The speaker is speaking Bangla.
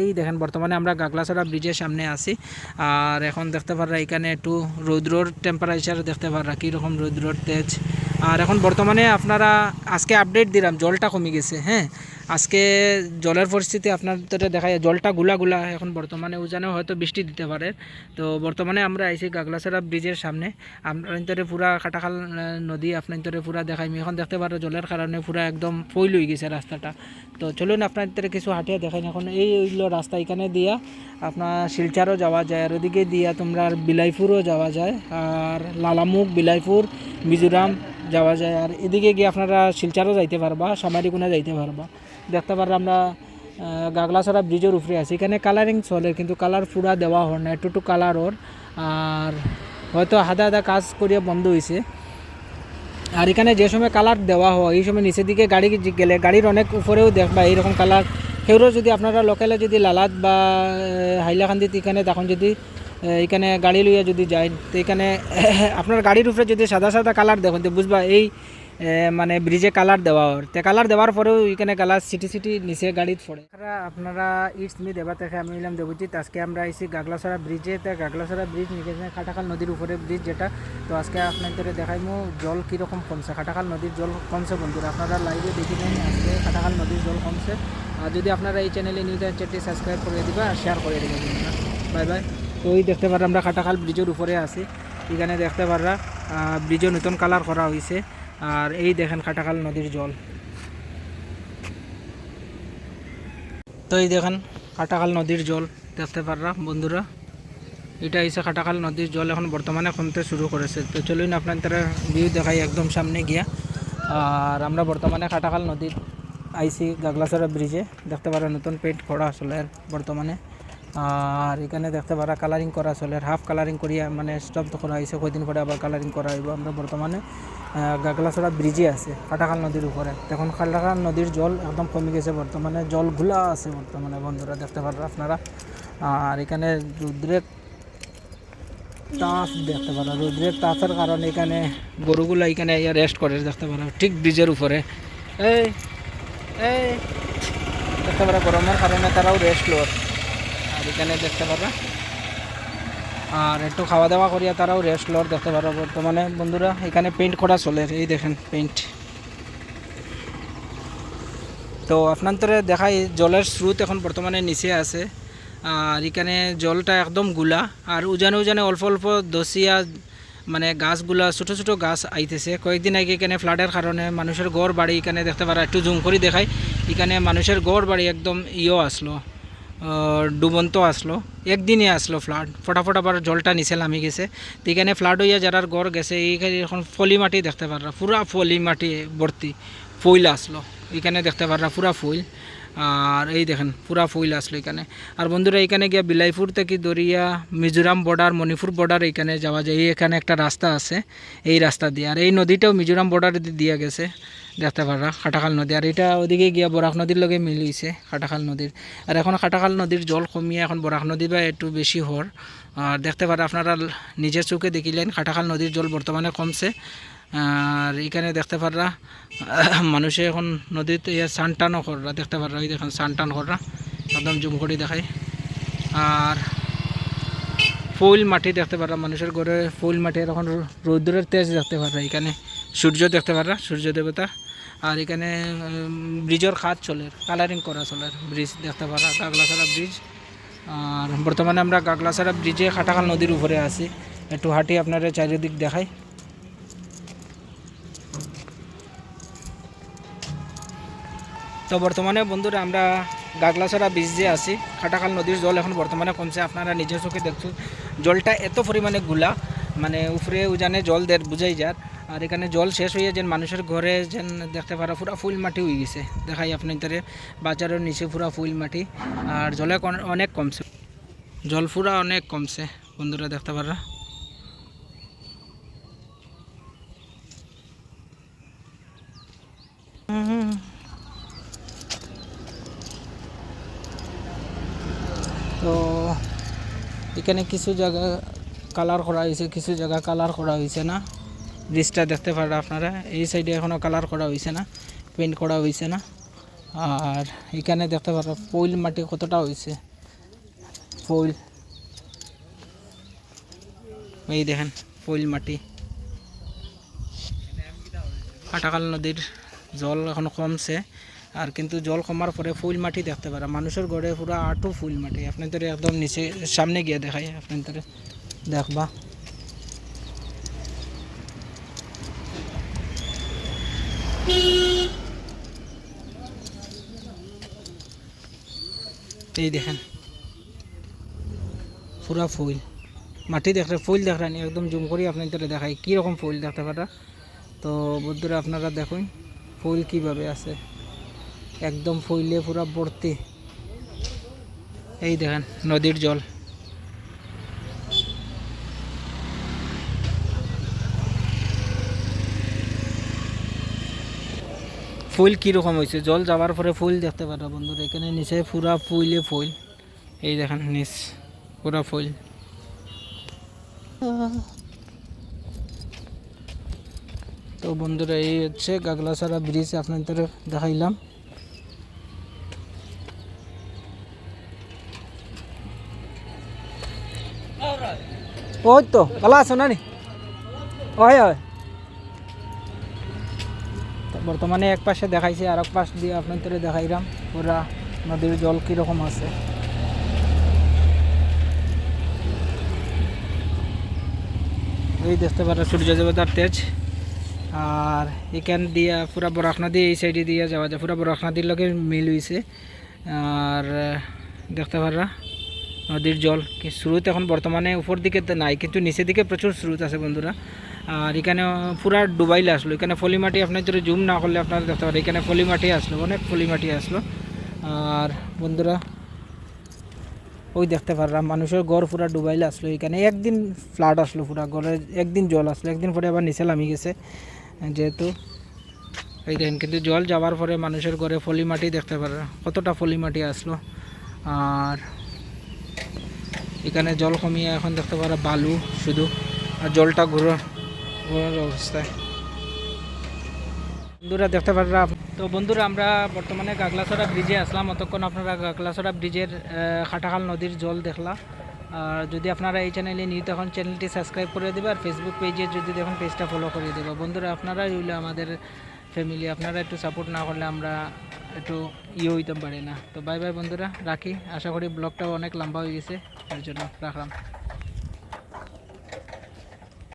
এই দেখেন, বর্তমানে আমরা গাগলাছড়া ব্রিজের সামনে আছি। আর এখন দেখতে পাররা এখানে একটু রৌদ্রর টেম্পারেচার দেখতে পাররা, কীরকম রৌদ্রর তেজ। আর এখন বর্তমানে আপনারা আজকে আপডেট দিলাম, জলটা কমে গেছে হ্যাঁ? আজকে জলের পরিস্থিতি আপনাদের দেখা যায়, জলটা গুলা গুলা এখন বর্তমানে উজানেও হয়তো বৃষ্টি দিতে পারে। তো বর্তমানে আমরা আইছি গাগলাছড়া ব্রিজের সামনে। আপনার ইন্তরে পুরা কাটাখাল নদী আপনার ইন্তরে পুরা দেখাইমি এখন দেখতে পারো জলের কারণে পুরা একদম ফইল হয়ে গেছে রাস্তাটা। তো চলুন আপনার ইন্তরে কিছু হাঁটিয়ে দেখাই, এখন এই হইল রাস্তা এখানে দিয়া আপনার শিলচারও যাওয়া যায়, আর ওদিকে দিয়া তোমরা বিলাইপুরও যাওয়া যায়, আর লালামুখ, বিলাইপুর, মিজোরাম যাওয়া যায়। আর এদিকে গিয়ে আপনারা শিলচারও যাইতে পারবা, সামারিকুনা যাইতে পারবা। দেখতে পারবা আমরা গাগলাছড়া ব্রিজের উপরে আছি। এখানে কালারিং চলে, কিন্তু কালার পুরা দেওয়া হয় না একটু কালার ওর। আর হয়তো হাদা হাদা কাজ করিয়া বন্ধ হয়েছে আর এখানে যে সময় কালার দেওয়া হয়, এই সময় নিচের দিকে গাড়ি গেলে, গাড়ির অনেক উপরেও দেখবা এইরকম কালার সেগুলো যদি আপনারা লোকালে যদি লালাত বা হাইলাকান্দিত এখানে তখন যদি এখানে গাড়ি লইয়া যদি যায়, তো এখানে, আপনার গাড়ির উপরে যদি সাদা সাদা কালার দেখুন, তো বুঝবা এই মানে ব্রিজে কালার দেওয়া ওর তো কালার দেওয়ার পরেও এখানে কালার সিটি সিটি নিচে গাড়িত পড়ে। আপনারা ইটস মি দেবা থেকে আমি নিলাম দেবজিৎ আজকে আমরা আইসি গাগলাছড়া ব্রিজে তো গাগলাছড়া ব্রিজ নিচে খাটাখাল নদীর উপরে ব্রিজ যেটা, তো আজকে আপনাদের দেখাইমু জল কীরকম কমছে, খাটাখাল নদীর জল কমছে বন্ধুরা। আপনারা লাইভে দেখে নেন আজকে খাটাখাল নদীর জল কমছে। আর যদি আপনারা এই চ্যানেলে নিউজ চ্যানেলটি সাবস্ক্রাইব করে দিবা আর শেয়ার করে দিবেন বাই বাই তো ওই দেখতে পারা আমরা খাটাখাল ব্রিজের উপরে আছি। এখানে দেখতে পাররা ব্রিজও নতুন কালার করা হয়েছে আর এই দেখেন খাটাখাল নদীর জল। তো এই দেখেন খাটাখাল নদীর জল, দেখতে পাররা বন্ধুরা। এটা হচ্ছে খাটাখাল নদীর জল, এখন বর্তমানে কমতে শুরু করেছে। তো চলুন আপনার তারা ভিউ দেখাই একদম সামনে গিয়া। আর আমরা বর্তমানে খাটাখাল নদীর আইসি গাগলাছড়া ব্রিজে। দেখতে পারা নতুন পেন্ট করা আসলে বর্তমানে। আর এখানে দেখতে পারা কালারিং করা চলে হাফ কালারিং করিয়া মানে স্টপ করা হয়েছে, কয়দিন পরে আবার কালারিং করা হইব। আমরা বর্তমানে গাগলাছড়া ব্রিজে আছে কাটাখাল নদীর উপরে। এখন কাটাখাল নদীর জল একদম কমে গেছে বর্তমানে জল ঘোলা আছে বর্তমানে, বন্ধুরা, দেখতে পারেন আপনারা। আর এখানে রুদ্রেক তাপ দেখতে পারা, রোদ্রের তাপের কারণে এখানে গরুগুলো এখানে রেস্ট করে, দেখতে পারা, ঠিক ব্রিজের উপরে। এই এই, দেখতে পারা, গরমের কারণে তারাও রেস্ট লোর আর এখানে দেখতে পারো আর একটু খাওয়া দাওয়া করিয়া তারাও রেস্ট লোর দেখতে পারো বর্তমানে। বন্ধুরা, এখানে পেইন্ট করা চলে, এই দেখেন পেইন্ট তো আপনান্তরে দেখাই, জলের স্রোত এখন বর্তমানে নিচে আছে। আর এখানে জলটা একদমগুলা। আর উজানে উজানে অল্প অল্প দসিয়া মানে গাছগুলা, ছোটো ছোটো গাছ আইতেছে। কয়েকদিন আগে এখানে ফ্লাডের কারণে মানুষের গড় বাড়ি এখানে দেখতে পারা, একটু জুম করে দেখাই। এখানে মানুষের গড় বাড়ি একদম ইয়েও আসলো। ডুবন্ত আসলো একদিনে আসলো ফ্লাড ফটাফট আবার জলটা নিচে নামি গেছে। তো এখানে ফ্লাড হইয়া যারার গড় গেছে এইখানে এখন ফলি মাটি দেখতে পাররা। পুরা ফলি মাটি ভর্তি, ফুল আসলো। এখানে দেখতে পাররা পুরা ফুল। আর এই দেখেন, পুরা ফুল আসলো এখানে। আর বন্ধুরা, এখানে গিয়া বিলাইপুর থেকে দরিয়া, মিজোরাম বর্ডার মণিপুর বর্ডার এখানে যাওয়া যায়। এখানে একটা রাস্তা আছে, এই রাস্তা দিয়ে। আর এই নদীটাও মিজোরাম বর্ডার দিয়া গেছে, দেখতে পাররা খাটাখাল নদী। আর এটা ওদিকে গিয়া বরাক নদীর লগে মিলিয়েছে খাটাখাল নদীর। আর এখন খাটাখাল নদীর জল কমিয়ে এখন বরাক নদী বা একটু বেশি হর আর দেখতে পারা আপনারা নিজের চোখে দেখিলেন খাটাখাল নদীর জল বর্তমানে কমছে। আর এখানে দেখতে পাররা, মানুষে এখন নদীতে ইয়ে সান টানও কররা, দেখতে পাররা ওই দেখেন সান টান কররা, একদম জুম করে দেখাই আর ফুল মাটি দেখতে পাররা, মানুষের ঘরে ফুল মাটি এখন রৌদ্রের তেজ দেখতে পাররা, এখানে সূর্য দেখতে পাররা, সূর্য দেবতা। আর এখানে ব্রিজের খাত চলে কালারিং করা চলে, ব্রিজ দেখতে পারা গাগলাছড়া ব্রিজ। আর বর্তমানে আমরা গাগলাছড়া ব্রিজে খাটাখাল নদীর উপরে আছি, একটু হাঁটি আপনারা চারিদিক দেখাই তো বর্তমানে বন্ধুরা আমরা গাগলাছড়া ব্রিজ যে আছি, খাটাখাল নদীর জল এখন বর্তমানে কমছে। আপনারা নিজের চোখে দেখছেন জলটা এত পরিমাণে গুলা মানে উপরে উজানে জল দের বুঝাই যার। আর এখানে জল শেষ হয়ে যেন মানুষের ঘরে যেন দেখতে পারা পুরা ফুল মাটি হয়ে গেছে। দেখাই আপনি তারে, বাজারের নিচে পুরা ফুল মাটি, আর জলে অনেক কমছে। জল পুরা অনেক কমছে, বন্ধুরা দেখতে পারা। তো এখানে কিছু জায়গা কালার করা হয়েছে, কিছু জায়গা কালার করা হয়েছে না। ব্রিজটা দেখতে পারেন আপনারা। এই সাইডে এখনও কালার করা হয়েছে না পেন্ট করা হয়েছে না। আর এখানে দেখতে পারো পইল মাটি কতটা হয়েছে। পইল এই দেখেন পইল মাটি। কাটাকাল নদীর জল এখন কমছে। আর কিন্তু জল কমার পরে ফুল মাটি দেখতে পারা। মানুষের ঘরে পুরো আটু ফুল মাটি। আপনাদের একদম নিচে, সামনে গিয়ে দেখাই। আপনাদের দেখবা। এই দেখেন, পুরা ফুল। মাটি দেখলে, ফুল দেখলেন একদম জুম করি আপনাদের দেখাই। কীরকম ফুল দেখতে পারা? তো বন্ধুরা, আপনারা দেখুন, ফুল কীভাবে আছে। একদম ফুলে পুরা ভর্তি। এই দেখেন, নদীর জল। ফুল কীরকম হয়েছে? জল যাওয়ার পরে ফুল দেখতে পারো বন্ধুরা, এখানে নিচে পুরা ফুলে ফুল। এই দেখেন, নিচ পুরা ফুল। তো বন্ধুরা, এই হচ্ছে গাগলাসারা ব্রিজ, আপনাদের দেখাইলাম। ওই তো ভালো আছো না? নি ওই। ওই বর্তমানে এক পাশে দেখাইছি আর এক পাশ দিয়ে আপনাদের দেখাইলাম পুরা নদীর জল কীরকম আছে। এই দেখতে পারো সূর্য দেবতার তেজ। আর এখান দিয়া পুরা বরাক নদী, এই সাইডে দিয়ে যাওয়া যায়। পুরা বরাক নদীর লগে মিল হয়েছে আর, দেখতে পারা নদীর জল। স্রোত এখন বর্তমানে উপর দিকে তো নাই, কিন্তু নিচের দিকে প্রচুর স্রোত আছে বন্ধুরা। আর এখানে পুরা ডুবাইলে আসলো। এখানে ফলি মাটি আপনার যদি জুম না করলে আপনারা দেখতে পারেন, এখানে ফলি মাটি আসলো, অনেক ফলি মাটি আসলো। আর বন্ধুরা, ওই দেখতে পারলাম, মানুষের গড় পুরা ডুবাইলে আসলো এখানে। একদিন ফ্লাড আসলো পুরা গড়ে একদিন জল আসলো, একদিন পরে আবার নিচে নামি গেছে। যেহেতু এই দেখেন, কিন্তু জল যাওয়ার পরে মানুষের ঘরে ফলি মাটি দেখতে পারে কতটা ফলি মাটি আসলো। আর এখানে জল কমিয়ে এখন দেখতে পারা বালু শুধু, আর জলটা ঘুরো ঘোরার অবস্থায়। বন্ধুরা দেখতে পারলাম তো বন্ধুরা, আমরা বর্তমানে গাগলাছড়া ব্রিজে আসলাম। অতক্ষণ আপনারা গাগলাছড়া ব্রিজের খাটাখাল নদীর জল দেখলা। আর যদি আপনারা এই চ্যানেলে নিয়ে তখন চ্যানেলটি সাবস্ক্রাইব করে দেবে আর ফেসবুক পেজে যদি দেখুন পেজটা ফলো করে দেবে। বন্ধুরা আপনারা হইলে আমাদের ফ্যামিলি আপনারা একটু সাপোর্ট না করলে আমরা একটু ইয়ে হইতে পারি না। তো বাই বাই বন্ধুরা, রাখি। আশা করি ব্লগটাও অনেক লম্বা হয়ে গেছে, তার জন্য রাখলাম।